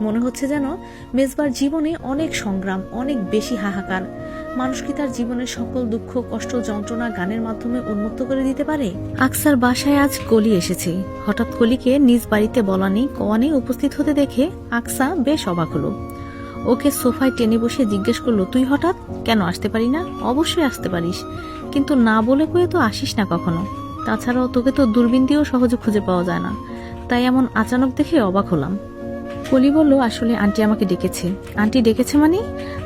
মনে হচ্ছে যেন মেজবার জীবনে অনেক সংগ্রাম, অনেক বেশি হাহাকার। মানুষ কি তার জীবনের সকল দুঃখ, কষ্ট, যন্ত্রণা গানের মাধ্যমে উন্মুক্ত করে দিতে পারে? আকসার বাসায় আজ কলি এসেছে। হঠাৎ কলিকে নিজ বাড়িতে বলা নেই নেই উপস্থিত হতে দেখে আকসা বেশ অবাক হলো। ওকে সোফায় টেনে বসে জিজ্ঞেস করল, তুই হঠাৎ কেন আসতে পারি না? অবশ্যই আসতে পারিস। কিন্তু না বলে কয়ে তো আসিস না কখনো। তাছাড়াও তোকে তো দূরবীন দিয়েও সহজে খুঁজে পাওয়া যায় না। তাই এমন আচানক দেখে অবাক হলাম। কলি বলল, আসলে আন্টি আমাকে ডেকেছে। আন্টি ডেকেছে মানে?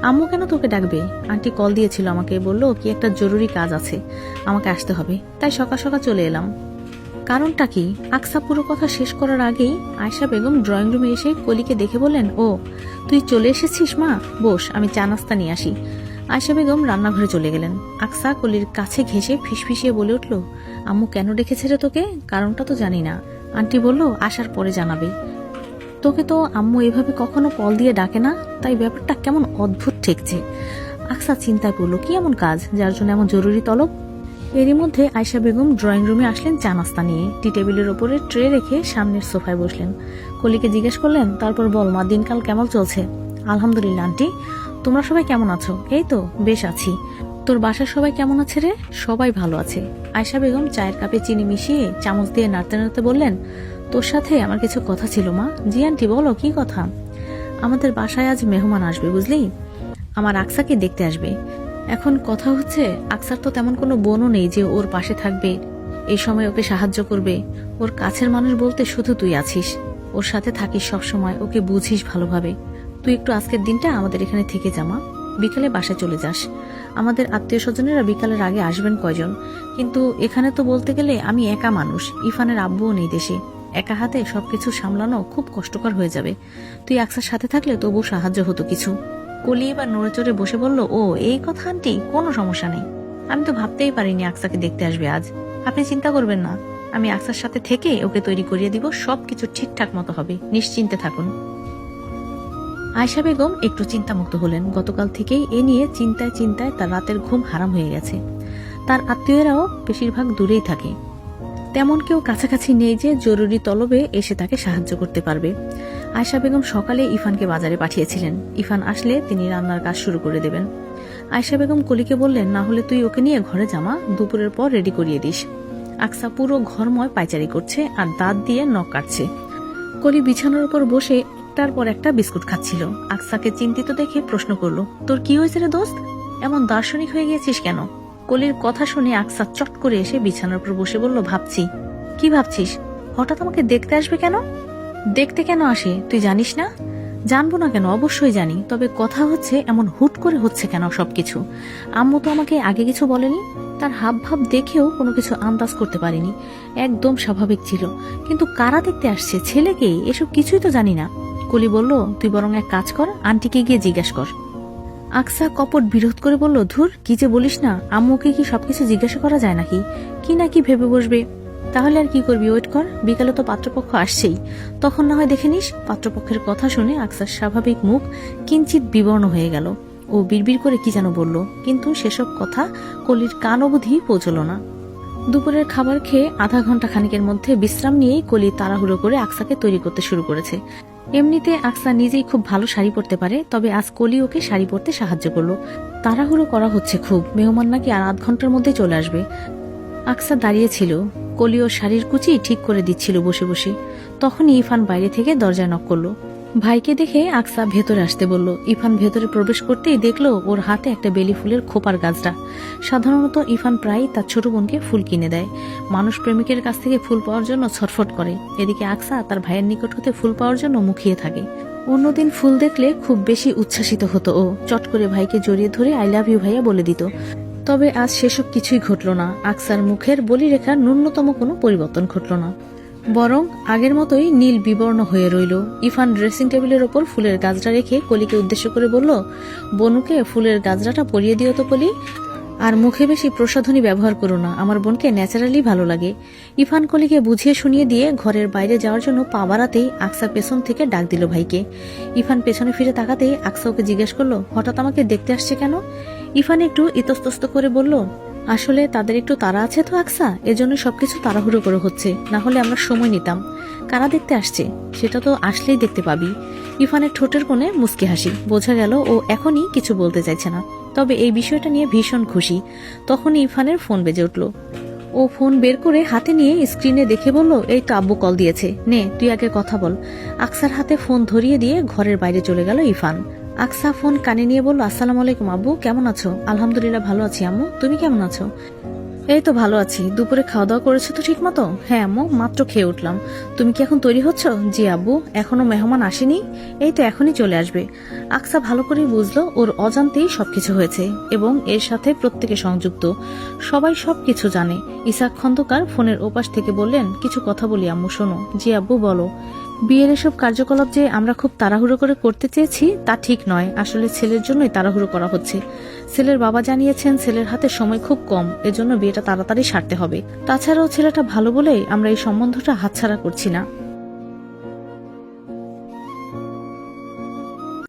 আম্মু কেন তোকে ডাকবে? আন্টি কল দিয়েছিল আমাকে, বলল কি একটা জরুরি কাজ আছে, আমাকে আসতে হবে। তাই সকাল সকাল চলে এলাম। কারণটা কি? আকসা পুরো কথা শেষ করার আগেই আয়শা বেগম ড্রয়িং রুমে এসে কলিকে দেখে বললেন, ও, তুই চলে এসেছিস মা? বস, আমি চা নাস্তা নিয়ে আসি। আয়শা বেগম রান্নাঘরে চলে গেলেন। আকসা কলির কাছে ঘেসে ফিসফিসিয়ে বলে উঠল, আম্মু কেন ডেকেছে রে তোকে? কারণটা তো জানি না। আন্টি বলল, আসার পরে জানাবে। তোকে তো আম্মু এভাবে কখনো কল দিয়ে ডাকে না, তাই ব্যাপারটা কেমন অদ্ভুত ঠেকছে। আকসা চিন্তায় করল কি এমন কাজ, যার জন্য এমন জরুরি তলব? এরই মধ্যে আয়শা বেগম ড্রয়িং রুমে আসলেন চা নাস্তা নিয়ে। টি টেবিলের ওপরে ট্রে রেখে সামনের সোফায় বসলেন। কলিকে জিজ্ঞেস করলেন, তারপর বল মা, দিনকাল কেমন চলছে? আলহামদুলিল্লাহ, আন্টি। তোমরা সবাই কেমন আছো? এই তো, বেশ আছি। তোর বাসার সবাই কেমন আছে রে? সবাই ভালো আছে। আয়শা বেগম চায়ের কাপে চিনি মিশিয়ে চামচ দিয়ে নাড়তে নাড়তে বললেন তোর সাথে আমার কিছু কথা ছিল, মা। জি, আন্টি, বলো, কি কথা? আমাদের বাসায় আজ মেহমান আসবে, বুঝলি? আমার আকসাকে দেখতে আসবে। এখন কথা হচ্ছে, আকসার তো তেমন কোনো বোনও নেই যে ওর পাশে থাকবে, এই সময় ওকে সাহায্য করবে। ওর কাছের মানুষ বলতে শুধু তুই আছিস। ওর সাথে থাকিস সব সময় ওকে বুঝিস ভালোভাবে। তুই একটু আজকের দিনটা আমাদের এখানে থেকে জামা বিকালে বাসায় চলে যাস। আমাদের আত্মীয় স্বজনেরা বিকালের আগে আসবেন কয়জন? কিন্তু এখানে তো বলতে গেলে আমি একা মানুষ, ইফানের আব্বুও নেই দেশে। একা হাতে সবকিছু সামলানো খুব কষ্টকর হয়ে যাবে। তুই আকসার সাথে থাকলে তবু সাহায্য হতো কিছু। কলি এবার নড়ে চড়ে বসে বলল, ও, এই কথা, আন্টি, কোনো সমস্যা নেই। আমি তো ভাবতেই পারিনি আকসাকে দেখতে আসবে আজ। আপনি চিন্তা করবেন না। আমি আকসার সাথে থেকে ওকে তৈরি করিয়ে দিব, সবকিছু ঠিকঠাক মতো হবে। নিশ্চিন্তে থাকুন। আয়শা বেগম একটু চিন্তামুক্ত হলেন। গতকাল থেকেই এ নিয়ে চিন্তায় চিন্তায় তার রাতের ঘুম হারাম হয়ে গেছে। তার আত্মীয়রাও বেশিরভাগ দূরেই থাকে। তেমন কেউ কাছাকাছি নেই যে জরুরি তলবে এসে তাকে সাহায্য করতে পারবে। আয়শা বেগম সকালে ইফানকে বাজারে পাঠিয়েছিলেন। ইফান আসলে তিনি রান্নার কাজ শুরু করে দেবেন। আয়শা বেগম কলিকে বললেন, না হলে তুই ওকে নিয়ে ঘরে জামা দুপুরের পর রেডি করিয়ে দিস। আকসা পুরো ঘরময় পাইচারি করছে আর দাঁত দিয়ে নখ কাটছে। কলি বিছানার উপর বসে একটার পর একটা বিস্কুট খাচ্ছিল। আকসাকে চিন্তিত দেখে প্রশ্ন করল, তোর কি হয়েছে রে দোস্ত? এমন দার্শনিক হয়ে গিয়েছিস কেন? কলির কথা শুনে আকসা চট করে এসে বিছানার উপর বসে বলল, ভাবছি। কি ভাবছিস? হঠাৎ আমাকে দেখতে আসবে কেন? দেখতে কেন আসে? তুই জানিস না? জানব না কেন? অবশ্যই জানি। তবে কথা হচ্ছে, এমন হুট করে হচ্ছে কেন সবকিছু? আম্মু তো আমাকে আগে কিছু বলেনি। তার হাব ভাব দেখেও কোনো কিছু আন্দাজ করতে পারিনি। একদম স্বাভাবিক ছিল। কিন্তু কারা দেখতে আসছে? ছেলেকে এসব কিছুই তো জানি না। কলি বলল, তুই বরং এক কাজ কর, আন্টিকে গিয়ে জিজ্ঞাসা কর। আকসা কপট বিরোধ করে বলল, ধুর, কি যে বলিস না, আম্মুকে কি সবকিছু জিজ্ঞাসা করা যায় নাকি? কি না কি ভেবে বসবে? তাহলে আর কি করবি? ওয়েট কর, বিকালে তো পাত্রপক্ষ আসছেই। তখন না হয় দেখে নিস, পাত্রপক্ষের কথা শুনে আকসার স্বাভাবিক মুখ কিঞ্চিত বিবর্ণ হয়ে গেল। ও বিড়বিড় করে কি যেন বলল, কিন্তু সেসব কথা কলির কান অবধি পৌঁছল না। দুপুরের খাবার খেয়ে আধা ঘণ্টা খানিকের মধ্যে বিশ্রাম নিয়েই কলি তাড়াহুড়ো করে আকসাকে তৈরি করতে শুরু করেছে। এমনিতে আকসা নিজেই খুব ভালো শাড়ি পরতে পারে, তবে আজ কলি ওকে শাড়ি পরতে সাহায্য করল। তাড়াহুড়ো করা হচ্ছে খুব, মেহমান নাকি আর আধ ঘণ্টার মধ্যে চলে আসবে। আকসা দাঁড়িয়েছিল, কলি ওর শাড়ির কুচি ঠিক করে দিচ্ছিল বসে বসে। তখনই ইফান বাইরে থেকে দরজা নক করল। ভাইকে দেখে আকসা ভেতরে আসতে বলল। ইফান ভেতরে প্রবেশ করতেই দেখল ওর হাতে একটা বেলি ফুলের খোপার গাছটা। সাধারণত ইফান প্রায় তার ছোট বোনকে ফুল কিনে দেয়। মানুষ প্রেমিকের কাছ থেকে ফুল পাওয়ার জন্য ছটফট করে। এদিকে আকসা তার ভাইয়ের নিকট হতে ফুল পাওয়ার জন্য মুখিয়ে থাকে। অন্যদিন ফুল দেখলে খুব বেশি উচ্ছ্বাসিত হতো ও চট করে ভাইকে জড়িয়ে ধরে আই লাভ ইউ ভাইয়া বলে দিত। তবে আজ সেসব কিছুই ঘটল না। আকসার মুখের বলিরেখার ন্যূনতম কোনো পরিবর্তন ঘটল না। বরং আগের মতোই নীল বিবর্ণ হয়ে রইল। ইফান ড্রেসিং টেবিলের ওপর ফুলের গাছটা রেখে কলিকে উদ্দেশ্য করে বলল, বনুকে ফুলের গাছটাটা পরিয়ে দিও তো কলি। আর মুখে বেশি প্রসাধনী ব্যবহার করো না, আমার বোনকে ন্যাচারালি ভালো লাগে। ইফান কলিকে বুঝিয়ে শুনিয়ে দিয়ে ঘরের বাইরে যাওয়ার জন্য পা বাড়াতেই আকসা পেছন থেকে ডাক দিল ভাইকে। ইফান পেছনে ফিরে তাকাতেই আকসা ওকে জিজ্ঞেস করল, হঠাৎ আমাকে দেখতে আসছে কেন? ইফান একটু ইতস্তস্ত করে বলল আসলে তাদের একটু তাড়া আছে তো, আকসা? এজন্য সবকিছু তাড়াহুড়ো করে হচ্ছে। না হলে আমরা সময় নিতাম। কারা দেখতে আসছে? সেটা তো আসলেই দেখতে পাবি। ইরফানের ঠোঁটের কোণে মুস্কি হাসি। বোঝা গেল ও এখনই কিছু বলতে চাইছে না। তবে এই বিষয়টা নিয়ে ভীষণ খুশি। তখন ইরফানের ফোন বেজে উঠল। ও ফোন বের করে হাতে নিয়ে স্ক্রিনে দেখে বলল, এই তো আব্বু কল দিয়েছে। নে, তুই আগে কথা বল। আকসার হাতে ফোন ধরিয়ে দিয়ে ঘরের বাইরে চলে গেল ইরফান। আকসা ফোন কানে নিয়ে বলল, আসসালামু আলাইকুম আব্বু, কেমন আছো? আলহামদুলিল্লাহ ভালো আছি, আম্মু। তুমি কেমন আছো? এই তো ভালো আছি। দুপুরে খাওয়া দাওয়া করেছ তো ঠিক মতো হ্যাঁ আম্মু, মাত্র খেয়ে উঠলাম। তুমি কি এখন তৈরি হচ্ছ? জি, আব্বু, এখনও মেহমান আসেনি। এই তো এখনই চলে আসবে। আকসা ভালো করেই বুঝলো, ওর অজান্তেই সবকিছু হয়েছে এবং এর সাথে প্রত্যেকে সংযুক্ত। সবাই সবকিছু জানে। ইসাক খন্দকার ফোনের ওপাশ থেকে বললেন, কিছু কথা বলি, আম্মু, শোনো। জি, আব্বু, বলো। বিয়ের এসব কার্যকলাপ যে আমরা খুব তাড়াহুড়ো করে করতে চেয়েছি, তা ঠিক নয়। আসলে ছেলের জন্যই তাড়াহুড়ো করা হচ্ছে। ছেলের বাবা জানিয়েছেন, ছেলের হাতে সময় খুব কম। এজন্য বিয়েটা তাড়াতাড়ি সারতে হবে। তাছাড়াও ছেলেটা ভালো বলেই আমরা এই সম্বন্ধটা হাতছাড়া করছি না।